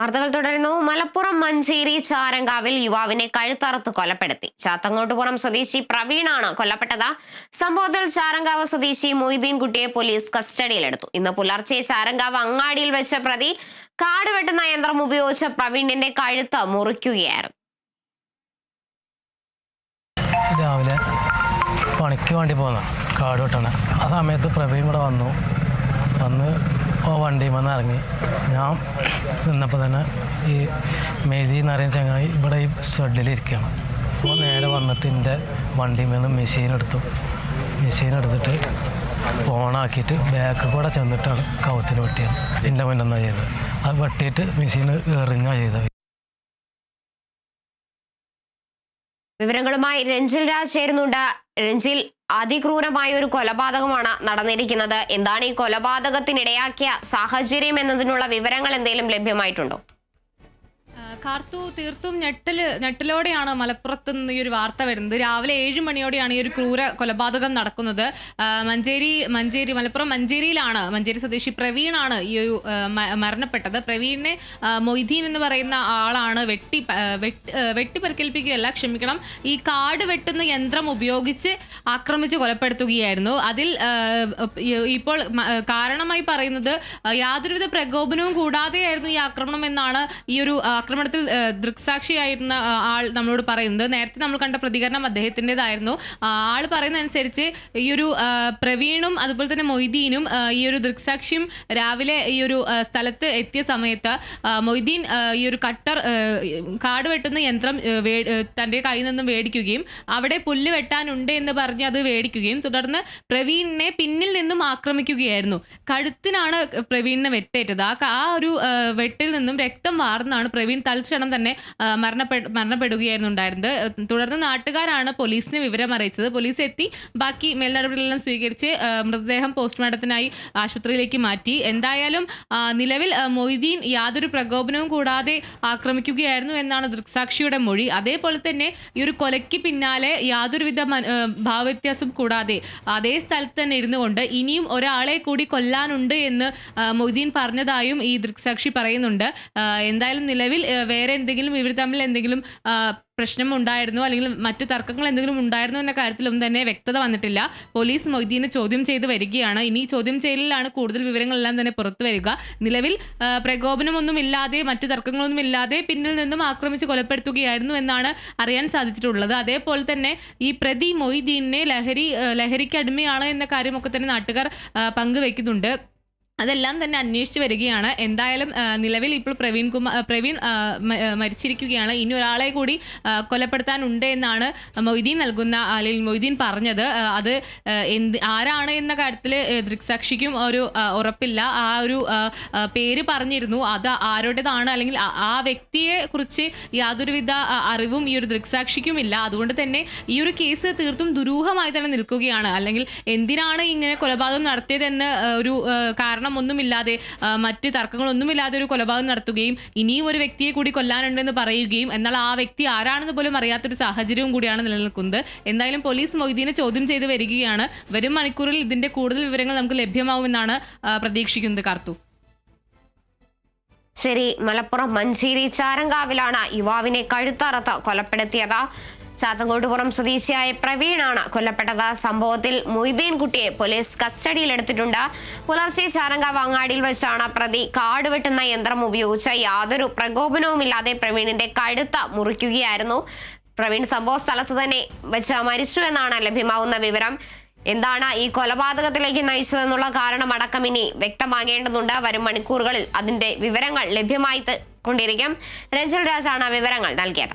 വാർത്തകൾ തുടരുന്നു. മലപ്പുറം മഞ്ചേരി ചാരങ്കാവിൽ യുവാവിനെ കഴുത്തറുത്ത് കൊലപ്പെടുത്തി. ചാത്തങ്ങോട്ടുപുറം സ്വദേശി പ്രവീണാണ് കൊല്ലപ്പെട്ടത്. സംഭവത്തിൽ ചാരങ്കാവ് സ്വദേശി മൊയ്തീൻ കുട്ടിയെ പോലീസ് കസ്റ്റഡിയിലെടുത്തു. ഇന്ന് പുലർച്ചെ ചാരങ്കാവ് അങ്ങാടിയിൽ വെച്ച പ്രതി കാട് വെട്ടുന്ന യന്ത്രം ഉപയോഗിച്ച് പ്രവീണിന്റെ കഴുത്ത് മുറിക്കുകയായിരുന്നു. രാവിലെ പണിക്ക് വേണ്ടി പോന്ന കാട് വെട്ടണ ആ സമയത്ത് പ്രവീൺ ഇവിടെ വന്നു. വന്ന് വണ്ടിയിൽ വന്ന് ഇറങ്ങി. ഞാൻ നിന്നപ്പോൾ തന്നെ ഈ മെയ്തി എന്ന് പറയുന്ന ചങ്ങായി ഇവിടെ ഈ സ്റ്റഡിലിരിക്കുകയാണ് അപ്പോൾ നേരെ വന്നിട്ട് എന്റെ വണ്ടിയിൽ നിന്ന് മെഷീൻ എടുത്തു. മെഷീൻ എടുത്തിട്ട് ഓണാക്കിയിട്ട് ബാക്ക് കൂടെ ചെന്നിട്ടാണ് കവത്തിന് വെട്ടിയത്. എന്റെ മുന്നെന്നാണ് ചെയ്തത്. അത് വെട്ടിയിട്ട് മെഷീൻ എറിഞ്ഞാണ് ചെയ്തത്. വിവരങ്ങളുമായി രഞ്ജിൽ രാജ് ചേരുന്നുണ്ട്. രഞ്ജിൽ അതിക്രൂരമായ ഒരു കൊലപാതകമാണ് നടന്നിരിക്കുന്നത്. എന്താണ് ഈ കൊലപാതകത്തിനിടയാക്കിയ സാഹചര്യം എന്നതിനുള്ള വിവരങ്ങൾ എന്തെങ്കിലും ലഭ്യമായിട്ടുണ്ടോ? കാർത്തു തീർത്തും ഞെട്ടൽ ഞെട്ടലോടെയാണ് മലപ്പുറത്ത് നിന്ന് ഈ ഒരു വാർത്ത വരുന്നത്. രാവിലെ ഏഴ് മണിയോടെയാണ് ഈ ഒരു ക്രൂര കൊലപാതകം നടക്കുന്നത്. മഞ്ചേരി മഞ്ചേരി മലപ്പുറം മഞ്ചേരിയിലാണ് മഞ്ചേരി സ്വദേശി പ്രവീണാണ് ഈ ഒരു മരണപ്പെട്ടത്. പ്രവീണിനെ മൊയ്തീൻ എന്ന് പറയുന്ന ആളാണ് വെട്ടി വെട്ടി പരിക്കേൽപ്പിക്കുകയല്ല ക്ഷമിക്കണം ഈ കാട് വെട്ടുന്ന യന്ത്രം ഉപയോഗിച്ച് ആക്രമിച്ച് കൊലപ്പെടുത്തുകയായിരുന്നു. അതിൽ ഇപ്പോൾ കാരണമായി പറയുന്നത് യാതൊരുവിധ പ്രകോപനവും കൂടാതെയായിരുന്നു ഈ ആക്രമണം എന്നാണ് ഈ ഒരു ആക്രമണത്തിൽ ആ, ദൃക്സാക്ഷിയായിരുന്ന ആൾ നമ്മളോട് പറയുന്നത്. നേരത്തെ നമ്മൾ കണ്ട പ്രതികരണം അദ്ദേഹത്തിന്റെതായിരുന്നു. ആൾ പറയുന്നതനുസരിച്ച് ഈ ഒരു പ്രവീണും അതുപോലെ തന്നെ മൊയ്തീനും ഈ ഒരു ദൃക്സാക്ഷിയും രാവിലെ ഈ ഒരു സ്ഥലത്ത് എത്തിയ സമയത്ത് മൊയ്തീൻ ഈ ഒരു കട്ടർ കാട് വെട്ടുന്ന യന്ത്രം തന്റെ കയ്യിൽ നിന്നും മേടിക്കുകയും അവിടെ പുല്ല് വെട്ടാനുണ്ട് എന്ന് പറഞ്ഞ് അത് മേടിക്കുകയും തുടർന്ന് പ്രവീണിനെ പിന്നിൽ നിന്നും ആക്രമിക്കുകയായിരുന്നു. കഴുത്തിനാണ് പ്രവീണിനെ വെട്ടേറ്റത്. ആ ഒരു വെട്ടിൽ നിന്നും രക്തം വാർന്നാണ് പ്രവീൺ തൽക്ഷണം തന്നെ മരണപ്പെട്ട മരണപ്പെടുകയായിരുന്നു ഉണ്ടായിരുന്നത് തുടർന്ന് നാട്ടുകാരാണ് പോലീസിനെ വിവരം അറിയിച്ചത്. പോലീസ് എത്തി ബാക്കി മേൽനടപടികളെല്ലാം സ്വീകരിച്ച് മൃതദേഹം പോസ്റ്റ്മോർട്ടത്തിനായി ആശുപത്രിയിലേക്ക് മാറ്റി. എന്തായാലും നിലവിൽ മൊയ്തീൻ യാതൊരു പ്രകോപനവും കൂടാതെ ആക്രമിക്കുകയായിരുന്നു എന്നാണ് ദൃക്സാക്ഷിയുടെ മൊഴി. അതേപോലെ തന്നെ ഈ ഒരു കൊലയ്ക്ക് പിന്നാലെ യാതൊരുവിധ ഭാവവ്യത്യാസം കൂടാതെ അതേ സ്ഥലത്ത് തന്നെ ഇരുന്നു കൊണ്ട് ഇനിയും ഒരാളെ കൂടി കൊല്ലാനുണ്ട് എന്ന് മൊയ്തീൻ പറഞ്ഞതായും ഈ ദൃക്സാക്ഷി പറയുന്നുണ്ട്. എന്തായാലും നിലവിൽ വേറെ എന്തെങ്കിലും ഇവർ തമ്മിൽ എന്തെങ്കിലും പ്രശ്നം ഉണ്ടായിരുന്നു? അല്ലെങ്കിൽ മറ്റു തർക്കങ്ങൾ എന്തെങ്കിലും ഉണ്ടായിരുന്നു എന്ന കാര്യത്തിലൊന്നും തന്നെ വ്യക്തത വന്നിട്ടില്ല. പോലീസ് മൊയ്തീനെ ചോദ്യം ചെയ്ത് വരികയാണ്. ഇനി ചോദ്യം ചെയ്യലിലാണ് കൂടുതൽ വിവരങ്ങളെല്ലാം തന്നെ പുറത്തു വരിക. നിലവിൽ പ്രകോപനമൊന്നും ഇല്ലാതെ മറ്റു തർക്കങ്ങളൊന്നും ഇല്ലാതെ പിന്നിൽ നിന്നും ആക്രമിച്ച് കൊലപ്പെടുത്തുകയായിരുന്നു എന്നാണ് അറിയാൻ സാധിച്ചിട്ടുള്ളത്. അതേപോലെ തന്നെ ഈ പ്രതി മൊയ്തീനെ ലഹരി ലഹരിക്ക് അടിമയാണ് എന്ന കാര്യമൊക്കെ തന്നെ നാട്ടുകാർ പങ്കുവെക്കുന്നുണ്ട്. അതെല്ലാം തന്നെ അന്വേഷിച്ച് വരികയാണ്. എന്തായാലും നിലവിൽ ഇപ്പോൾ പ്രവീൺ കുമാർ പ്രവീൺ മരിച്ചിരിക്കുകയാണ്. ഇനി ഒരാളെ കൂടി കൊലപ്പെടുത്താനുണ്ട് എന്നാണ് മൊയ്തീൻ നൽകുന്ന അല്ലെങ്കിൽ മൊയ്തീൻ പറഞ്ഞത്. അത് എന്ത് ആരാണ് എന്ന കാര്യത്തിൽ ദൃക്സാക്ഷിക്കും ഒരു ഉറപ്പില്ല. ആ ഒരു പേര് പറഞ്ഞിരുന്നു. അത് ആരുടേതാണ്? അല്ലെങ്കിൽ ആ- വ്യക്തിയെ കുറിച്ച് യാതൊരുവിധ അറിവും ഈ ഒരു ദൃക്സാക്ഷിക്കും ഇല്ല അതുകൊണ്ട് തന്നെ ഈ ഒരു കേസ് തീർത്തും ദുരൂഹമായി തന്നെ നിൽക്കുകയാണ്. അല്ലെങ്കിൽ എന്തിനാണ് ഇങ്ങനെ കൊലപാതകം നടത്തിയതെന്ന് ഒരു ആ, കാരണമൊന്നുമില്ലാതെ മറ്റ് തർക്കങ്ങളൊന്നുമില്ലാതെ ഒരു കൊലപാതകം നടത്തുകയും ഇനിയും ഒരു വ്യക്തിയെ കൂടി കൊല്ലാനുണ്ടെന്ന് പറയുകയും എന്നാൽ ആ വ്യക്തി ആരാണെന്ന് പോലും അറിയാത്തൊരു സാഹചര്യവും കൂടിയാണ് നിലനിൽക്കുന്നത്. എന്തായാലും പോലീസ് മൊയ്തീനെ ചോദ്യം ചെയ്ത് വരികയാണ്. വരും മണിക്കൂറിൽ ഇതിന്റെ കൂടുതൽ വിവരങ്ങൾ നമുക്ക് ലഭ്യമാവുമെന്നാണ് പ്രതീക്ഷിക്കുന്നത്. കാർത്തു. ശരി മലപ്പുറം മഞ്ചേരി ചാരങ്കാവിലാണ് യുവാവിനെ കഴുത്തറത്ത് കൊലപ്പെടുത്തിയത്. ചാത്തങ്കോട്ടുപുറം സ്വദേശിയായ പ്രവീണാണ് കൊല്ലപ്പെട്ടത്. സംഭവത്തിൽ മൊയ്തീൻ കുട്ടിയെ പോലീസ് കസ്റ്റഡിയിലെടുത്തിട്ടുണ്ട്. പുലർച്ചെ ചാരങ്കാവ് അങ്ങാടിയിൽ വെച്ചാണ് പ്രതി കാട് വെട്ടുന്ന യന്ത്രം ഉപയോഗിച്ച് യാതൊരു പ്രകോപനവുമില്ലാതെ പ്രവീണിന്റെ കഴുത്ത മുറിക്കുകയായിരുന്നു. പ്രവീൺ സംഭവ സ്ഥലത്ത് തന്നെ വെച്ച് മരിച്ചു എന്നാണ് ലഭ്യമാവുന്ന വിവരം. എന്താണ് ഈ കൊലപാതകത്തിലേക്ക് നയിച്ചതെന്നുള്ള കാരണമടക്കം ഇനി വ്യക്തമാകേണ്ടതുണ്ട് വരും മണിക്കൂറുകളിൽ അതിന്റെ വിവരങ്ങൾ ലഭ്യമായി കൊണ്ടിരിക്കും രഞ്ജൽ രാജാണ് വിവരങ്ങൾ നൽകിയത്.